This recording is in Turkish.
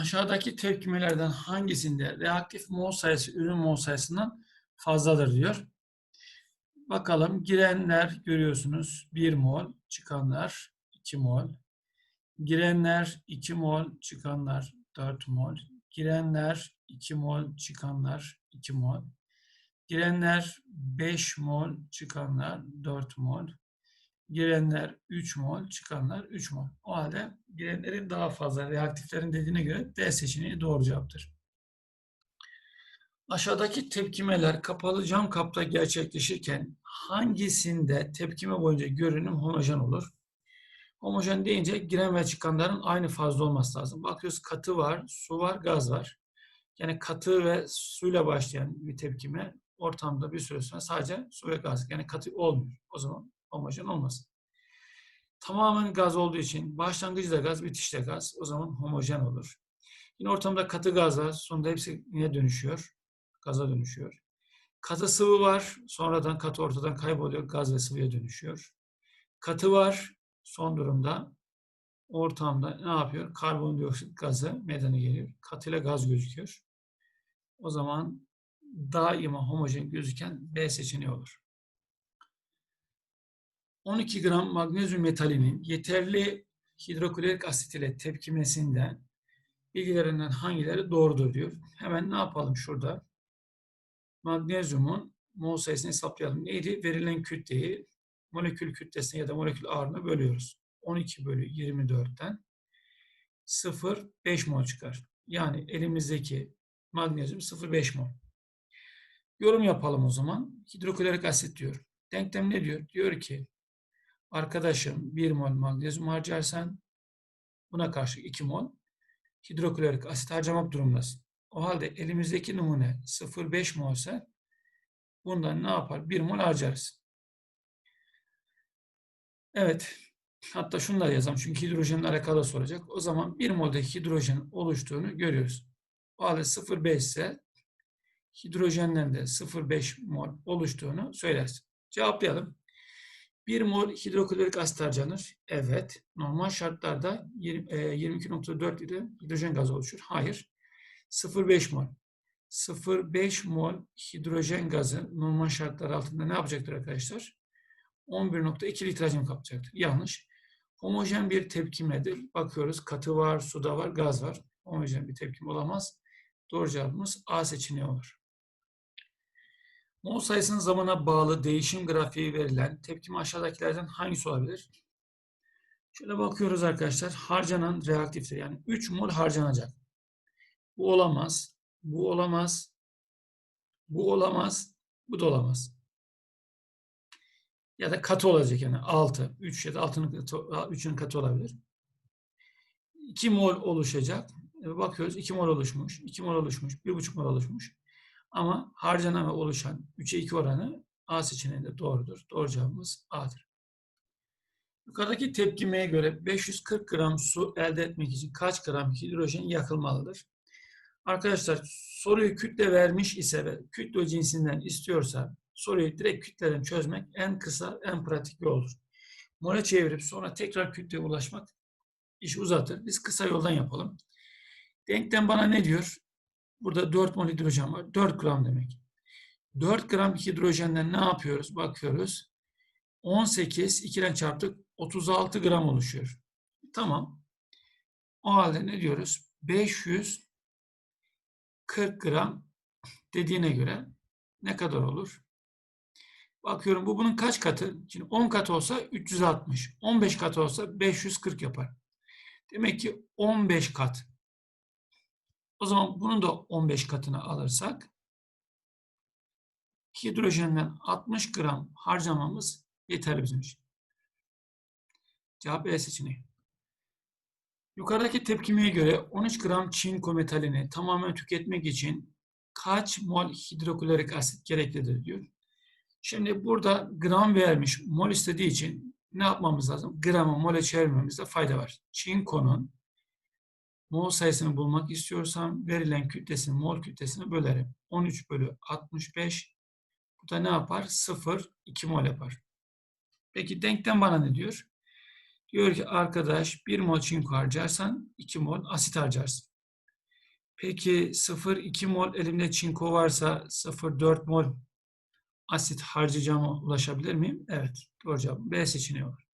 Aşağıdaki tepkimelerden hangisinde reaktif mol sayısı ürün mol sayısından fazladır diyor. Bakalım girenler görüyorsunuz 1 mol, çıkanlar 2 mol. Girenler 2 mol, çıkanlar 4 mol. Girenler 2 mol, çıkanlar 2 mol. Girenler 5 mol, çıkanlar 4 mol. Girenler 3 mol, çıkanlar 3 mol. O halde girenlerin daha fazla, reaktiflerin dediğine göre D seçeneği doğru cevaptır. Aşağıdaki tepkimeler kapalı cam kapta gerçekleşirken hangisinde tepkime boyunca görünüm homojen olur? Homojen deyince giren ve çıkanların aynı fazla olması lazım. Bakıyoruz katı var, su var, gaz var. Yani katı ve suyla başlayan bir tepkime ortamda bir süre sonra sadece su ve gaz. Yani katı olmuyor. O zaman homojen olmaz. Tamamen gaz olduğu için başlangıcı da gaz, bitiş de gaz. O zaman homojen olur. Yine ortamda katı gaz var. Sonunda hepsi yine dönüşüyor. Gaza dönüşüyor. Katı sıvı var. Sonradan katı ortadan kayboluyor. Gaz ve sıvıya dönüşüyor. Katı var. Son durumda ortamda ne yapıyor? Karbondioksit gazı meydana geliyor. Katı ile gaz gözüküyor. O zaman daima homojen gözüken B seçeneği olur. 12 gram magnezyum metalinin yeterli hidroklorik asit ile tepkimesinde bilgilerinden hangileri doğrudur diyor. Hemen ne yapalım şurada? Magnezyumun mol sayısını hesaplayalım. Neydi? Verilen kütleyi molekül kütlesine ya da molekül ağırlığına bölüyoruz. 12 bölü 24'ten 0,5 mol çıkar. Yani elimizdeki magnezyum 0,5 mol. Yorum yapalım o zaman. Hidroklorik asit diyor. Denklem ne diyor? Diyor ki arkadaşım 1 mol magnezyum harcarsan buna karşı 2 mol hidroklorik asit harcamak durumundasın. O halde elimizdeki numune 0,5 mol bundan ne yapar? 1 mol harcarız. Evet. Hatta şunu da yazalım. Çünkü hidrojenle alakalı soracak. O zaman 1 moldaki hidrojen oluştuğunu görüyoruz. O halde 0,5 ise hidrojenden de 0,5 mol oluştuğunu söylersin. Cevaplayalım. 1 mol hidroklorik asit harcanır. Evet. Normal şartlarda 22.4 ile hidrojen gazı oluşur. Hayır. 0,5 mol. 0,5 mol hidrojen gazı normal şartlar altında ne yapacaktır arkadaşlar? 11.2 litre hacim kaplayacaktır. Yanlış. Homojen bir tepkimedir. Bakıyoruz katı var, suda var, gaz var. Homojen bir tepkim olamaz. Doğru cevabımız A seçeneği olur. Mol sayısının zamana bağlı değişim grafiği verilen tepkime aşağıdakilerden hangisi olabilir? Şöyle bakıyoruz arkadaşlar. Harcanan reaktiftir. Yani 3 mol harcanacak. Bu olamaz. Bu olamaz. Bu olamaz. Bu da olamaz. Ya da katı olacak yani 6. 3 ya da 6'nın katı, 3'ün katı olabilir. 2 mol oluşacak. Bakıyoruz 2 mol oluşmuş. 2 mol oluşmuş. 1,5 mol oluşmuş. Ama harcanan ve oluşan 3'e 2 oranı A seçeneğinde doğrudur. Doğru cevabımız A'dır. Yukarıdaki tepkimeye göre 540 gram su elde etmek için kaç gram hidrojen yakılmalıdır? Arkadaşlar soruyu kütle vermiş ise ve kütle cinsinden istiyorsa soruyu direkt kütleden çözmek en kısa, en pratik yoldur. Mole çevirip sonra tekrar kütleye ulaşmak işi uzatır. Biz kısa yoldan yapalım. Denklem bana ne diyor? Burada 4 mol hidrojen var. 4 gram demek. 4 gram hidrojenden ne yapıyoruz? Bakıyoruz. 18, 2'den çarptık. 36 gram oluşuyor. Tamam. O halde ne diyoruz? 540 gram dediğine göre ne kadar olur? Bakıyorum bu bunun kaç katı? Şimdi 10 kat olsa 360. 15 kat olsa 540 yapar. Demek ki 15 kat. O zaman bunun da 15 katını alırsak hidrojenden 60 gram harcamamız yeterli bizim için. Cevap E seçeneği. Yukarıdaki tepkimeye göre 13 gram çinko metalini tamamen tüketmek için kaç mol hidroklorik asit gereklidir diyor. Şimdi burada gram vermiş, mol istediği için ne yapmamız lazım? Gramı mole çevirmemizde fayda var. Çinkonun mol sayısını bulmak istiyorsam verilen kütlesini, mol kütlesini bölerim. 13 bölü 65. Bu da ne yapar? 0, 2 mol yapar. Peki denklem bana ne diyor? Diyor ki arkadaş 1 mol çinko harcarsan 2 mol asit harcarsın. Peki 0,2 mol elimde çinko varsa 0,4 mol asit harcayacağıma ulaşabilir miyim? Evet. Doğru cevap. B seçeneği var.